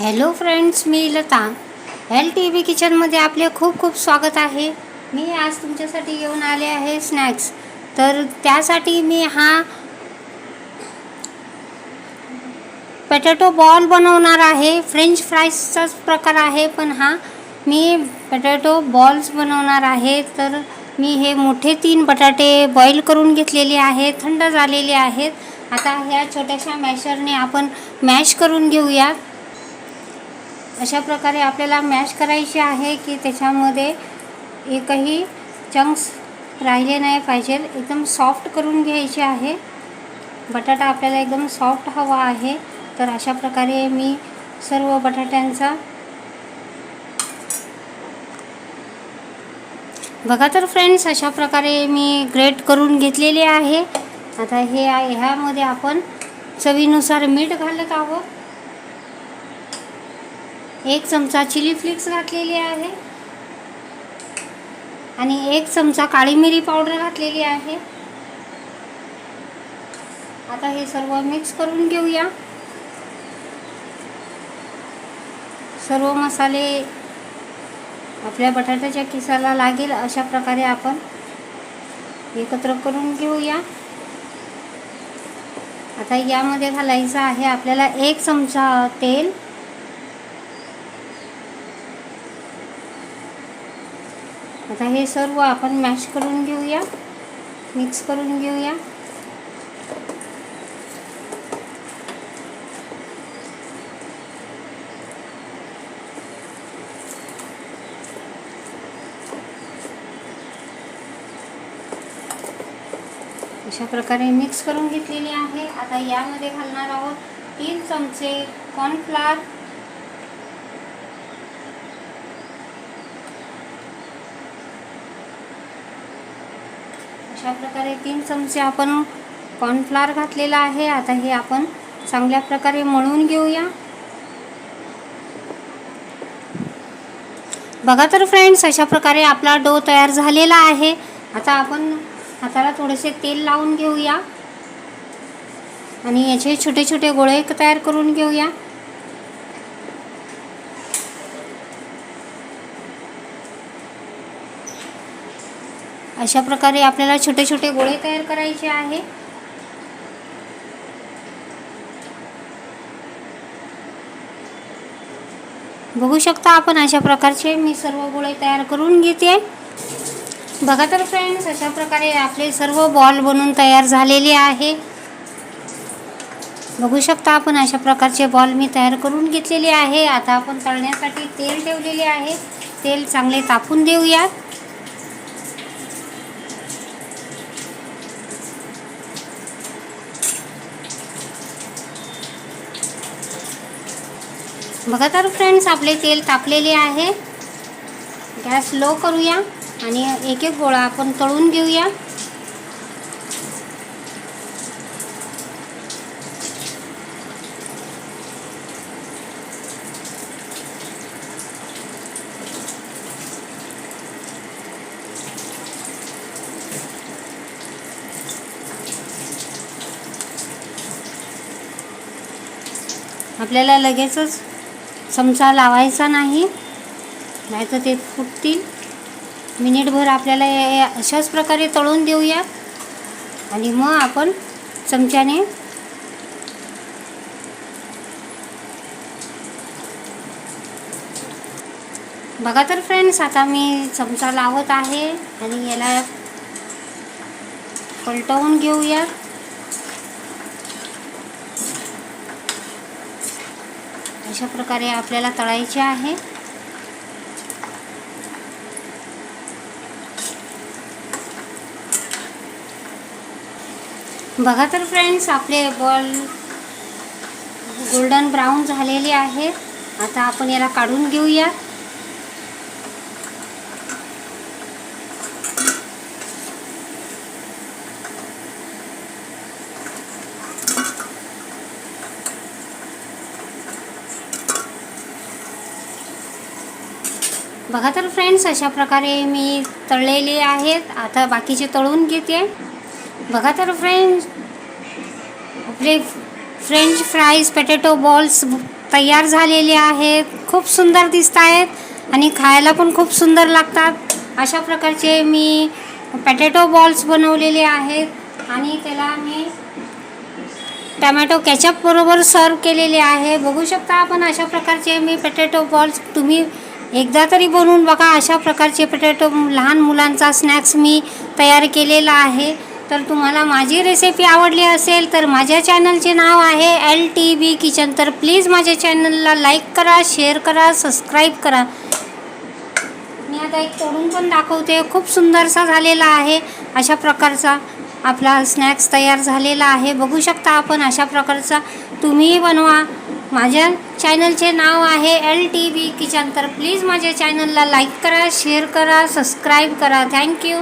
Hello friends मी Lata. L T V किचनमध्ये आपले खूप खूप स्वागत आहे. मी आज तुमच्यासाठी घेऊन आले आहे स्नॅक्स तर त्यासाठी मी हा पटॅटो बॉल बनवणार आहे. फ्रेंच फ्राईजचाच प्रकार आहे पण हा मी पटॅटो बॉल्स बनवणार आहे. तर मी हे मोठे तीन बटाटे बॉईल करून घेतलेले आहेत थंड झालेले आहेत. आता ह्या छोट्याशा मॅशरने आपण मॅश करून घेऊया अशा प्रकारे आपल्याला मॅश करायची आहे की त्याच्यामध्ये एकही चंक्स राहिले नाही पाहिजे. एकदम सॉफ्ट करून घ्यायचे आहे. बटाटा आपल्याला एकदम सॉफ्ट हवा आहे. तर अशा प्रकारे मी सर्व बटाट्यांचा बघा तर फ्रेंड्स अशा प्रकारे मी ग्रेट करून घेतलेले आहे. आता हे ह्यामध्ये आपण चवीनुसार मीठ घालत आहोत. एक चमचा चिली फ्लेक्स घातलेली आहे. आणि एक चमचा काळी मिरी पावडर घातलेली आहे. आता हे सर्व मिक्स करून घेऊया. सर्व मसाले आपल्या बटाट्याच्या किसाला लागेल अशा प्रकारे आपण एकत्र करून घेऊया. आता यामध्ये घालायचं आहे आपल्याला एक चमचा तेल. आता हे सर्व आपण मॅश करून घेऊया. मिक्स करून घेऊया. अशा प्रकारे मिक्स करून घेतलेली आहे. आता यामध्ये घालणार आहोत तीन चमचे कॉर्नफ्लावर अशा प्रकारे तीन चमचे आपण कॉर्नफ्लावर घातलेला आहे. आता हे आपण चांगल्या प्रकारे मळून घेऊया. बघा तर फ्रेंड्स अशा प्रकारे आपला डो तयार झालेला आहे. आता आपण हाताला थोडेसे तेल लावून घेऊया. आणि याचे छोटे छोटे गोळे तयार करून घेऊया. अशा प्रकारे आपल्याला छोटे छोटे गोळे तयार करायचे आहे. बघू शकता आपण अशा प्रकारचे मी सर्व गोळे तयार करून घेते. बघा तर फ्रेंड्स अशा प्रकारे आपले सर्व बॉल बनून तयार झालेले आहे. बघू शकता आपण अशा प्रकारचे बॉल मी तयार करून घेतलेले आहे. आता आपण तळण्यासाठी तेल ठेवलेले आहे. तेल चांगले तापून देऊयात. बघा तर फ्रेंड्स आपले तेल तापलेले आहे. गॅस लो करूया आणि एक एक गोळा आपण तळून घेऊया. आपल्याला लगेचच चमचा लावायचा नाही. नाहीतर ते फुटतील. मिनिटभर आपल्याला अशाच प्रकारे तळून देऊया. आणि मग आपण चमच्याने बघा तर फ्रेंड्स आता मी चमचा लावत आहे. आणि याला पलटवून घेऊया. अशा प्रकारे आपल्याला तळायचे आहे. बघा तर फ्रेंड्स आपले बॉल गोल्डन ब्राऊन झालेले आहेत. आता आपण याला काढून घेऊया. बघा तर फ्रेंड्स अशा प्रकारे मी तळलेले आहेत. आता बाकीचे तळून घेते. बघा तर फ्रेंड्स आपले फ्रेंच फ्राईज पॅटेटो बॉल्स तयार झालेले आहेत. खूप सुंदर दिसत आहेत आणि खायला पण खूप सुंदर लागतात. अशा प्रकारचे मी पॅटेटो बॉल्स बनवलेले आहेत आणि त्याला मी टमॅटो कॅचअप बरोबर सर्व केलेले आहे. बघू शकता आपण अशा प्रकारचे मी पॅटेटो बॉल्स तुम्ही एकदा तरी बनवून बघा अशा प्रकारचे पटॅटो लहान मुलांचा स्नॅक्स मी तयार केलेला आहे. तर तुम्हाला माझी रेसिपी आवडली असेल तर माझ्या चॅनलचे नाव आहे एल टी बी किचन तर प्लीज माझ्या चॅनलला लाईक करा शेअर करा सबस्क्राईब करा. मी आता एक तोडून पण दाखवते. खूप सुंदरसा झालेला आहे अशा प्रकारचा आपला स्नॅक्स तयार झालेला आहे. बघू शकता आपण अशा प्रकारचा तुम्हीही बनवा. माझ्या चॅनलचे नाव आहे एल टी व्ही किचन. तर प्लीज माझ्या चॅनलला लाईक करा शेअर करा सबस्क्राईब करा. थँक्यू.